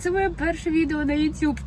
Це моє перше відео на YouTube.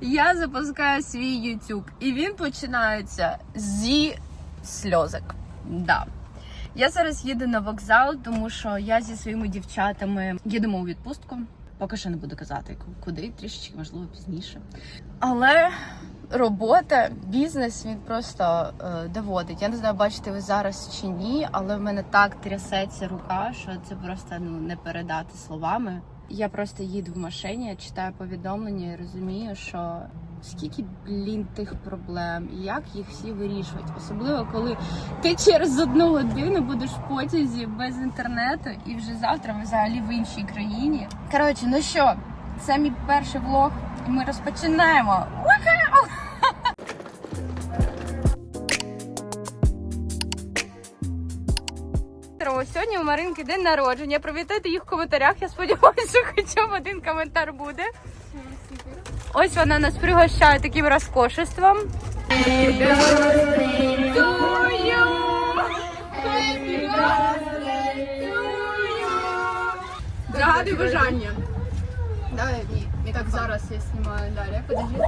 Я запускаю свій YouTube, і він починається зі сльозок. Да. Я зараз їду на вокзал, тому що я зі своїми дівчатами їдемо у відпустку. Поки що не буду казати куди, трішечки, можливо, пізніше. Але робота, бізнес він просто е, доводить. Я не знаю, бачите ви зараз чи ні, але в мене так трясеться рука, що це просто ну не передати словами. Я просто їду в машині, я читаю повідомлення і розумію, що скільки блін тих проблем, і як їх всі вирішують, особливо коли ти через одну годину будеш в потязі без інтернету, і вже завтра взагалі в іншій країні. Коротше, ну що, це мій перший влог, і ми розпочинаємо. Вау! Сьогодні у Маринки день народження. Привітайте їх в коментарях. Я сподіваюся, що хоча б один коментар буде. Ось вона нас пригощає таким розкошеством. Загадуй бажання. Давай, ні. І так зараз я знімаю далі. Подожди.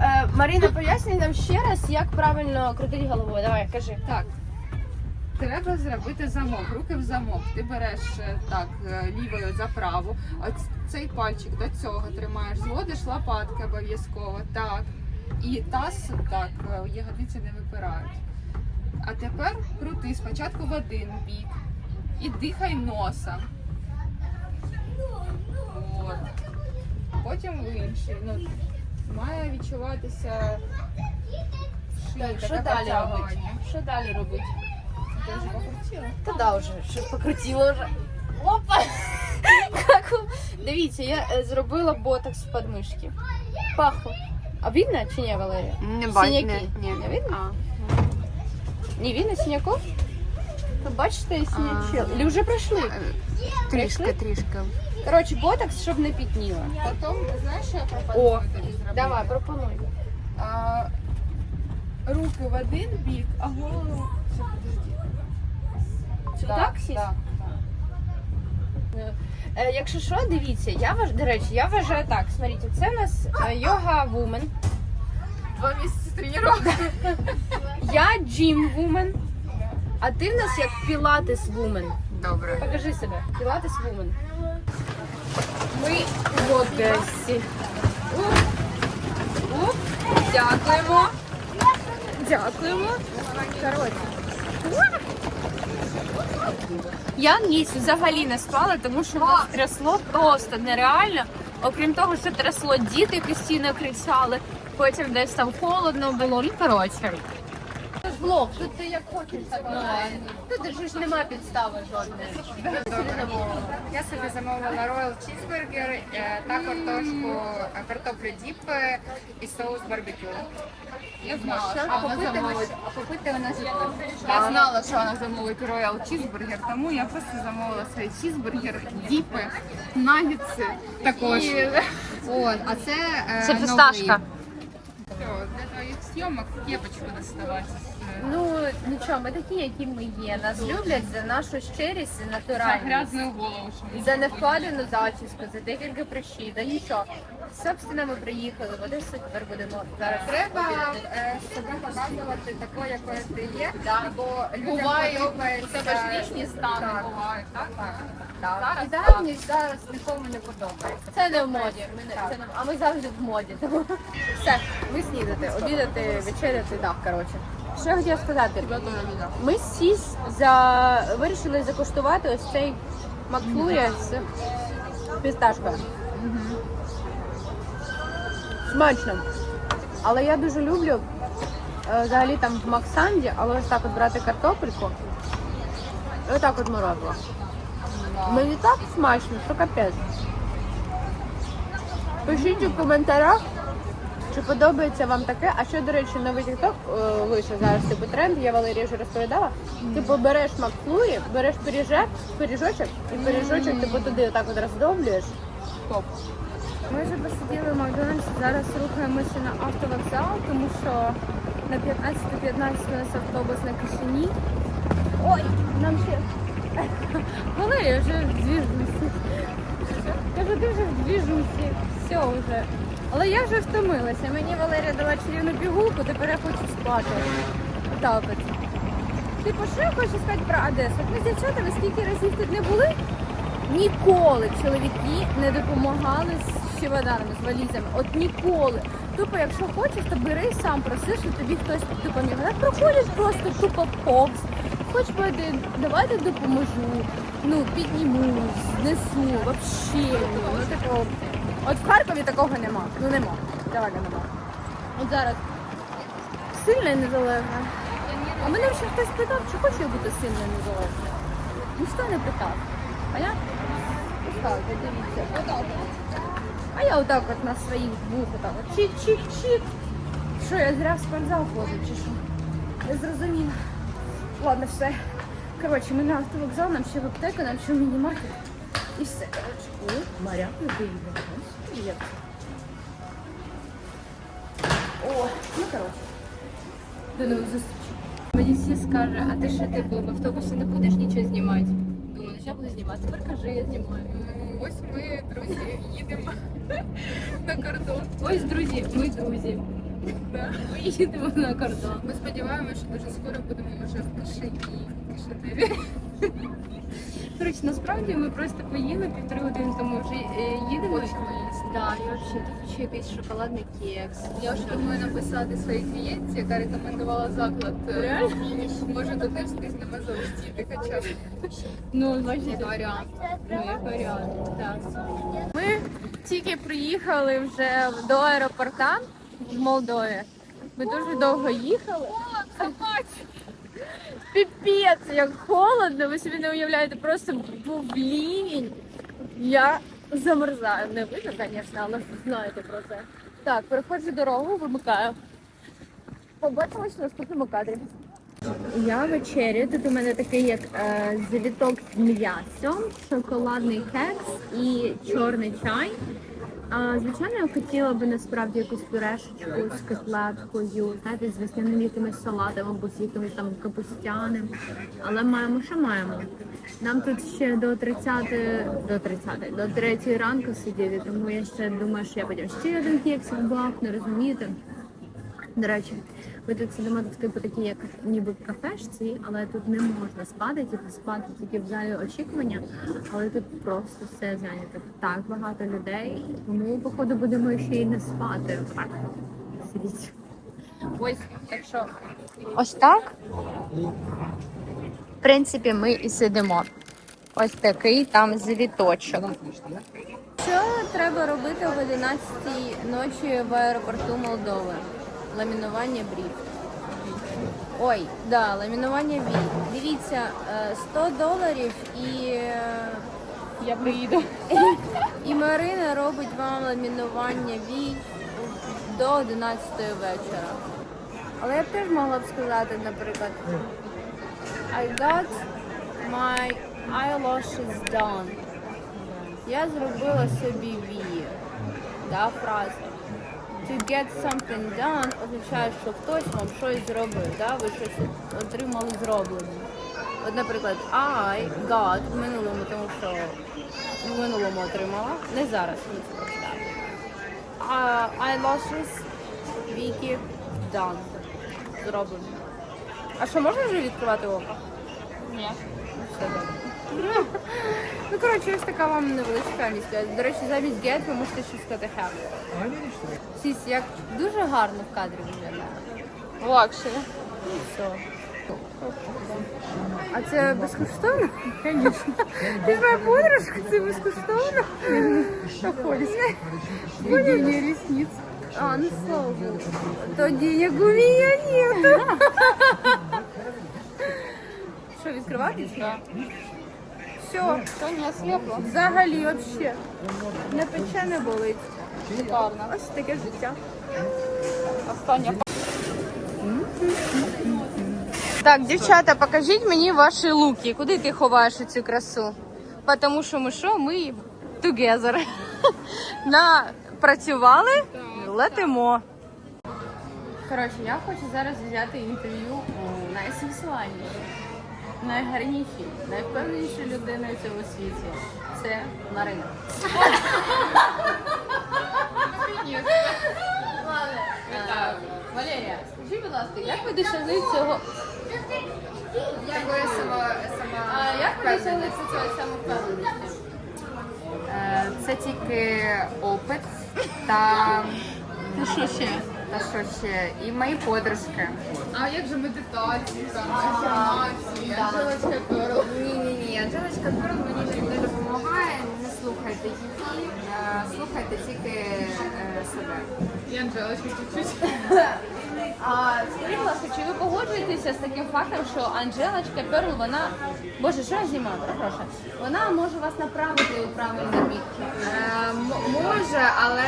Е, Марина, поясни нам ще раз, як правильно крутити головою. Давай, кажи. Так. Треба зробити замок, руки в замок. Ти береш е, так е, лівою за праву, а цей пальчик до цього тримаєш, зводиш лопатки обов'язково. Так. І таз так, е, ягодиці не випирають. А тепер крути спочатку в один бік і дихай носом. От. Потім в інший. Ну, має відчуватися шия, Так, що далі робити? Що далі робити? Ти вже покрутила? Та да вже, щось покрутила вже. Опа! У- Дивіться, я е, зробила ботокс в подмишки. Пахло. А видно чи ні, Валерія? Не Синяки. Не видно? Не видно синяков? Ви бачите синячок? Или вже пройшли? Трішки, трішки. Коротше, ботокс, щоб не пітніло. Потім, знаєш, що я пропоную О, тобі зробити? Давай, пропонуй. А, руки в один бік, а голову... Все, подожди. Да, так сість? да, Е, якщо що, дивіться, я важ... до речі, я вважаю так. Смотрите, це у нас е, йога вумен. Два місяці тренування. Я джим вумен. А ти в нас як пілатес вумен. Добре. Покажи себе. Пілатес вумен. Ми в Одесі. Дякуємо. Дякуємо. Коротше. Я ніч взагалі не спала, тому що нас трясло просто нереально. Окрім того, що трясло, діти постійно кричали, потім десь там холодно було. Ну, коротше. Це ж влог, тут ти як хочеш так Тут ж немає підстави жодної. Я собі замовила Royal Cheeseburger е, та картошку, е, картоплю діп е, і соус барбекю. Я знала, що А вона попити замовить. а попити у нас Я знала, що вона замовить Royal Cheeseburger, тому я просто замовила свій чізбургер, діпи, нагетси також. От, а це, е, Це фісташка. Все, для твоїх зйомок кепочку доставати. Ну нічого, ми такі, які ми є. Нас люблять за нашу щирість і За грязну голову, що ми За невкладену зачіску, за декілька прищів, да нічого. Собственно, ми приїхали в Одесу, тепер будемо зараз. Треба е, себе показувати такою, якою ти є, Да. бо людям Буває, подобається. у тебе ж різні стани Так. бувають, так? Так. Зараз Ідеальність зараз нікому не подобається. Це не в моді. Ми не, це не, а ми завжди в моді. Тому все, ми снідати, обідати, вечеряти, так, коротше. Що я хотіла сказати? Ми сіс за вирішили закуштувати ось цей Макфлурі з фісташкою. Смачно. Але я дуже люблю е, взагалі там в Максанді, але ось так от брати картопельку. І отак от морозиво. Мені так смачно, що капець. Пишіть у коментарях, Чи подобається вам таке? А що, до речі, новий TikTok е, вийшов зараз типу тренд, я Валерія вже розповідала. Типу береш Макфлурі, береш пиріжек, пиріжочок і пиріжочок типу туди отак от роздовлюєш. Топ. Ми вже посиділи в Макдональдсі, зараз рухаємося на автовокзал, тому що на 15.15 у нас автобус на Кишині. Ой, нам ще. Валерія вже в двіжусі. Кажу, ти вже в двіжусі. Все вже. Але я вже втомилася. Мені Валерія дала чарівну пігулку, тепер я хочу спати. Отак от. Типу, що я хочу сказати про Одесу? От Ми з дівчатами скільки разів тут не були, Ніколи чоловіки не допомагали з чемоданами, з валізами. От ніколи. Тупо, якщо хочеш, то бери сам проси, що тобі хтось тупо не так проходять просто тупо повз. Хоч би один, давайте допоможу. Ну, підніму, знесу, вообще. Ну. От в Харкові такого нема. Ну нема. Давай нема. От зараз сильна і незалежна. А мене ще хтось питав, чи хочу я бути сильна і незалежна. Ніхто не питав. Так, дивіться. Отак. А я отак от на своїх двох отак от чик-чик-чик. Що, я зря в спортзал ходжу, чи що? Я зрозуміла. Ладно, все. Коротше, ми на автовокзал, нам ще в аптеку, нам ще в міні-маркет. І все, коротше. О, не приїхав. Привіт. О, ну коротше. До нових зустрічей. Мені всі скажуть, а ти що типу в автобусі не будеш нічого знімати? Думаю, що я буду знімати? Тепер кажи, я знімаю. Ось ми, друзі, їдемо на кордон. Ось друзі, ми друзі. Ми їдемо на кордон. Ми сподіваємося, що дуже скоро будемо вже в Кишині. Кишиневі. Коротше, насправді ми просто поїли півтори години тому вже е, їдемо. Да, і взагалі тут ще якийсь шоколадний кекс. Я вже думаю написати своїй клієнтці, яка рекомендувала заклад. е? Може, туди встигнемо залетіти хоча б. Ну, бачите, Як варіант. Ну, як варіант, так. Ми тільки приїхали вже до аеропорта в Молдові. Ми дуже довго їхали. Піпець, як холодно, ви собі не уявляєте, просто був лівень. Я замерзаю. Не видно, звісно, але знаєте про це. Так, переходжу дорогу, вимикаю. Побачимось в наступному кадрі. Я вечерю. Тут у мене такий як е, завіток з м'ясом, шоколадний кекс і чорний чай. А, звичайно, я хотіла би насправді якусь пюрешечку з котлеткою, знаєте, з весняними якимись салатами або з якимось там капустяним. Але маємо, що маємо. Нам тут ще до 30, до 30, до 3 ранку сидіти, тому я ще думаю, що я потім ще один кексик бахну, розумієте? До речі, ми тут сидимо в типу такі, як ніби кафешці, але тут не можна спати, типу спати тільки в залі очікування, але тут просто все зайнято. Так багато людей, тому походу будемо ще й не спати. Так, сидіть. Ось, так що. Ось так. В принципі, ми і сидимо. Ось такий там звіточок. Що треба робити в 11 ночі в аеропорту Молдови? Ламінування брів. Ой, да, ламінування вій. Дивіться, е, 100 доларів і, е, Я приїду. і Марина робить вам ламінування вій до 11 вечора. Але я б теж могла б сказати, наприклад, I got my eyelashes done. Я зробила собі вії. Да, фраза. To get something done означає, що хтось вам щось зробив, да? ви щось отримали зроблене. От, наприклад, I got в минулому, тому що в минулому отримала, не зараз ми це прочитали. А eyelashes віки done. Зроблено. А що, можна вже відкривати око? Ні. Все добре. Ну, коротше, ось така вам невеличка англійська. До речі, замість get ви можете ще сказати have. Сіс, як дуже гарно в кадрі виглядає. Лакшері. Все. А це безкоштовно? Звісно. Ти ж моя подружка, це безкоштовно? Введение ресниц. А, ну слава богу. То денег у меня нет. Що, відкривати? Да. Все. Взагалі, вообще. Не пече, не болить. Шикарно. Ось таке життя. Остання Так, дівчата, покажіть мені ваші луки. Куди ти ховаєш цю красу? Тому що ми що? Ми together. Напрацювали, летимо. Коротше, я хочу зараз взяти інтерв'ю у найсексуальнішій, найгарнішій, найвпевненішій людини у цьому світі. Це Марина. Валерія, скажіть, будь ласка, як ви досягли цього? Такої сама, А як ви досягли цього самовпевненості? Е, Це тільки опит та, Ну що ще? Та що ще? І мої подружки. А як же медитації, там, афірмації, Анжелочка Перл? Ні, ні, ні. Анжелочка Перл мені не допомагає. Не слухайте її, е, слухайте тільки е, себе. І Анжелочка чуть-чуть. А скажіть, будь ласка, чи ви погоджуєтеся з таким фактом, що Анжелочка Перл, вона. Боже, що я знімаю? Перепрошую. Вона може вас направити у правильний бік. Е, м- може, але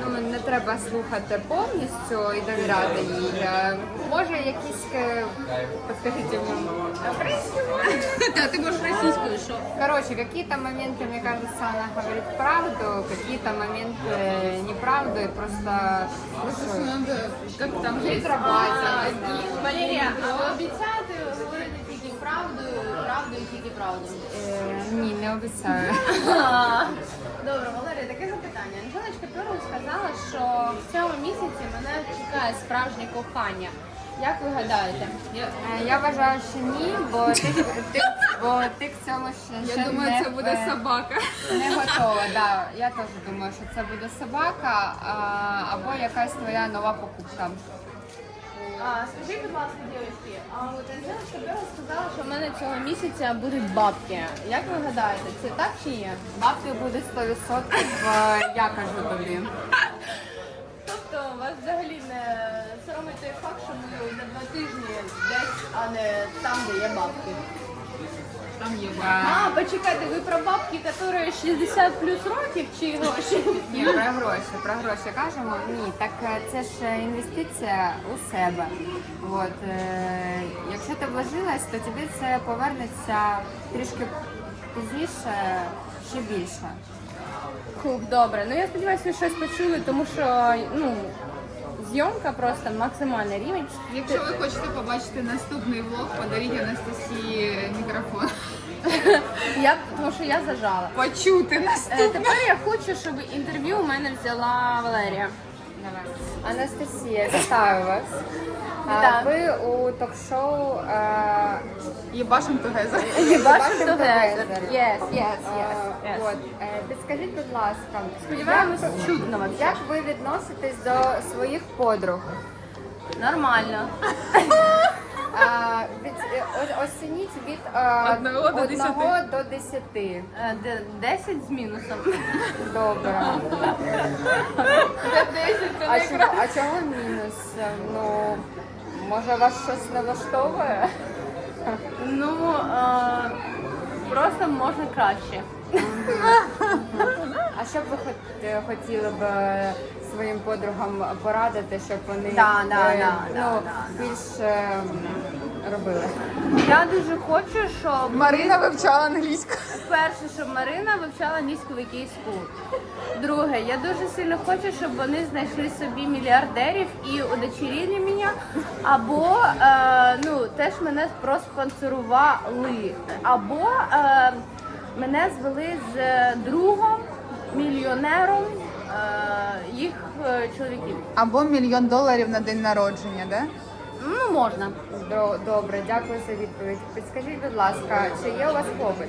ну, треба слухати повністю і довіряти їй. Е, Може, якісь, е, подскажіть мені, українською мовою? Та ти можеш російською, що? Короче, какие-то моменты, мне кажется, она говорит правду, какие-то моменты неправду, и просто ну, Що что, надо, як там, Фильтровать. Валерія, а ви обіцяєте говорити тільки правду, правду і тільки правду? э, ні, не обіцяю. Добре, Валерія, таке запитання. Анжелочка Перл сказала, що в цьому місяці мене чекає справжнє кохання. Як ви гадаєте? Я- Е, Я вважаю, що ні, бо ти, ти, бо ти к цьому ще, ще Я думаю, не, це буде е, собака. не готова. Да. Я теж думаю, що це буде собака а, або якась твоя нова покупка. А, скажіть, будь ласка, дівчатки, а от Анжела Перл сказала, що в мене цього місяця будуть бабки. Як ви гадаєте, це так чи є? Бабки буде 100%, е, я кажу тобі. Тобто вас взагалі не соромить той факт, що ми за два тижні десь, а не там, де є бабки. Там є А, почекайте, ви про бабки, які 60 плюс років чи гроші? Ні, про гроші, про гроші кажемо. Ні, так е, це ж е, інвестиція у себе. От, е, якщо ти вложилась, то тобі це повернеться трішки пізніше, ще більше. Хух, добре. Ну я сподіваюся, ви щось почули, тому що ну, зйомка просто максимальний рівень. Якщо ви хочете побачити наступний влог, подаріть Анастасії мікрофон. Я, тому що я зажала. Почути наступне. Е, тепер я хочу, щоб інтерв'ю у мене взяла Валерія. Давай. Анастасія, вітаю вас. А. Ви у ток-шоу е, Єбашим Тугезер. Єбашим Тугезер. Yes, yes, yes, yes. От, е, підскажіть, будь ласка, Сподіваємось, як, чудно вообще. як ви відноситесь до своїх подруг? Нормально. А, від, е, о- оцініть від е, Одного до одного до десяти. Е, де- 10 з мінусом. Добре. А чого, а чого мінус? Ну, може вас щось не влаштовує? Ну, е, просто можна краще. А що б ви хот- е, хотіли б е, своїм подругам порадити, щоб вони Да, да, е, да, ну, да, да. більш е, робили? Я дуже хочу, щоб Марина вивчала англійську. перше, щоб Марина вивчала англійську в якийсь скул. Друге, я дуже сильно хочу, щоб вони знайшли собі мільярдерів і удочерили мене, або е, ну, теж мене проспонсорували, або е, мене звели з другом, мільйонером е, їх е, чоловіків. Або мільйон доларів на день народження, да? Ну, можна. До- Добре, дякую за відповідь. Підскажіть, будь ласка, чи є у вас хлопець?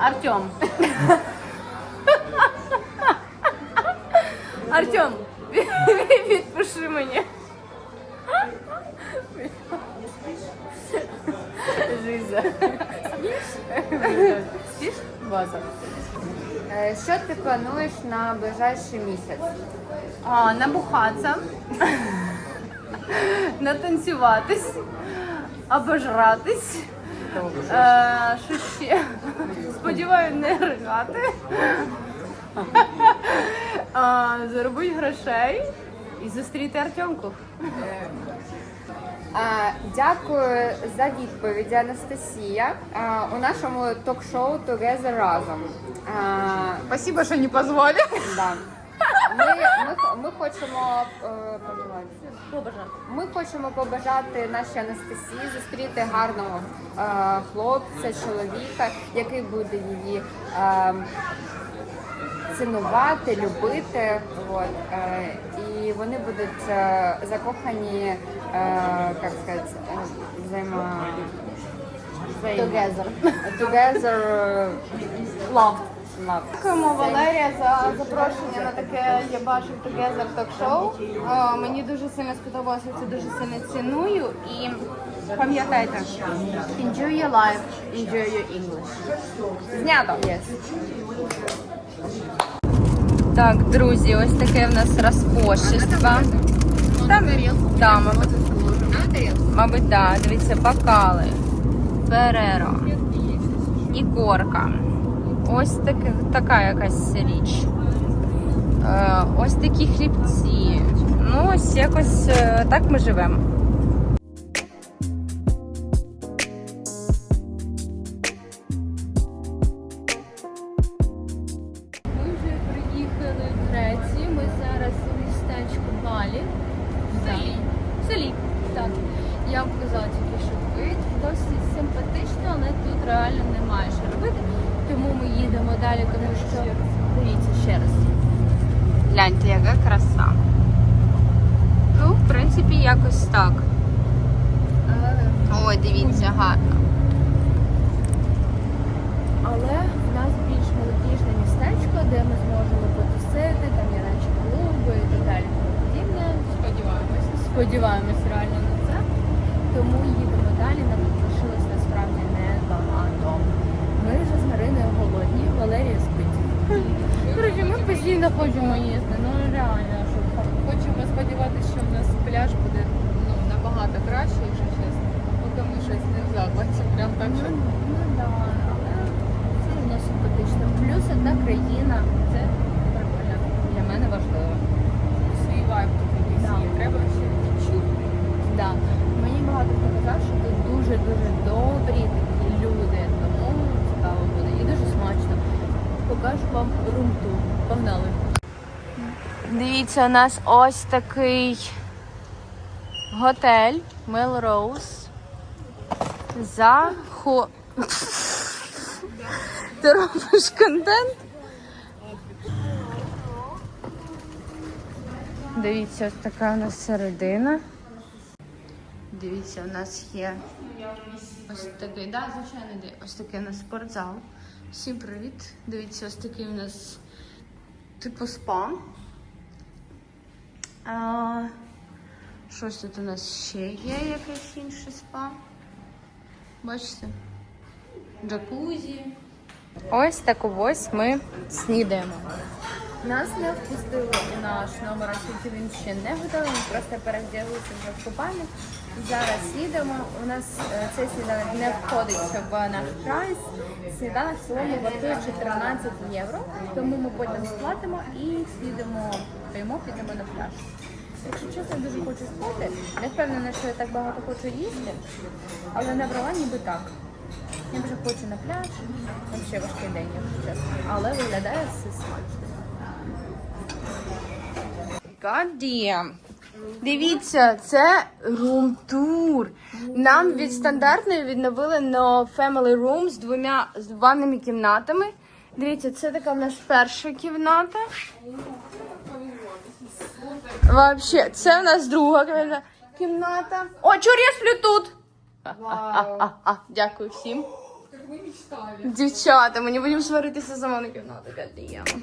Артем. Артем, відпиши мені. Жиза. Спиш? База. Е, Що ти плануєш на ближайший місяць? А, набухатися, натанцюватись, обожратись. Е, що ще? Сподіваюся, не ригати. заробити грошей і зустріти Артемку. Дякую за відповіді, Анастасія. У нашому ток-шоу Together разом. Спасибо, что не позвали. да. Ми, ми, ми хочемо е, побажати. Ми хочемо побажати нашій Анастасії зустріти гарного е, хлопця, чоловіка, який буде її е, цінувати, любити. От, е, і вони будуть е, закохані, е, як сказати, е, взаємо... Together. Together love. Love. Дякуємо Валерія за запрошення на таке я бачив Together ток-шоу. Мені дуже сильно сподобалося, це дуже сильно ціную. І пам'ятайте, enjoy your life, enjoy your English. Знято. Yes. Так, друзі, ось таке в нас розкошество. Там, да, мабуть, мабуть, да. Дивіться, бокали, Фереро, ікорка. Ось таке, така якась річ. Е, ось такі хлібці. Ну, ось якось е, так ми живемо. Реально немає що робити. Тому ми їдемо далі, тому що дивіться ще раз. Гляньте, яка краса. Ну, в принципі, якось так. Ой, дивіться, гарно. Але в нас більш молодіжне містечко, де ми зможемо потусити, там є речі клуби і так далі. Подібне. Сподіваємося. Сподіваємось реально на це. Тому їдемо далі, нам тут лишилось насправді небагато. Ми вже з Мариною голодні, Валерія спить. Коротше, ми постійно хочемо їсти, ну реально, що Хочемо сподіватися, що в нас пляж буде ну, набагато краще, якщо чесно. Поки ми щось не в захваті. Прям так, що Ну, ну да, але це одно симпатично. Плюс одна країна, це прикольно. Для мене важливо. свій вайб тут якийсь Да. є. Треба ще відчути. Да. Мені багато хто казав, що тут дуже-дуже добрі такі люди, тому цікаво буде. І дуже смачно. Покажу вам рум-тур. Погнали. Дивіться, у нас ось такий готель Melrose. Захо... Ти робиш контент? Дивіться, ось така у нас середина. Дивіться, у нас є ось такий, да, звичайно, ось такий у нас спортзал. Всім привіт! Дивіться, ось такий у нас типу спа. А, щось тут у нас ще є, якесь інше спа. Бачите? Джакузі. Ось таку ось ми снідаємо. Нас не впустили у наш номер, оскільки він ще не готовий. Ми просто перевдяглися вже в купальник. Зараз їдемо. У нас е, цей сніданок не входить в наш прайс. Сніданок в цілому вартує 14 євро. Тому ми потім сплатимо і слідемо прямо, підемо на пляж. Якщо чесно, я дуже хочу спати. Не впевнена, що я так багато хочу їсти, але набрала ніби так. Я вже хочу на пляж. Там ще важкий день, якщо чесно. Але виглядає все смачно. Дивіться, це рум-тур. Нам від стандартної відновили на family room з двома з ванними кімнатами. Дивіться, це така в нас перша кімната. Вообще, це в нас друга кімната. кімната. О, чур, я сплю тут. А-а-а-а. Дякую всім. Дівчата, ми не будемо сваритися за мене кімнату. God damn.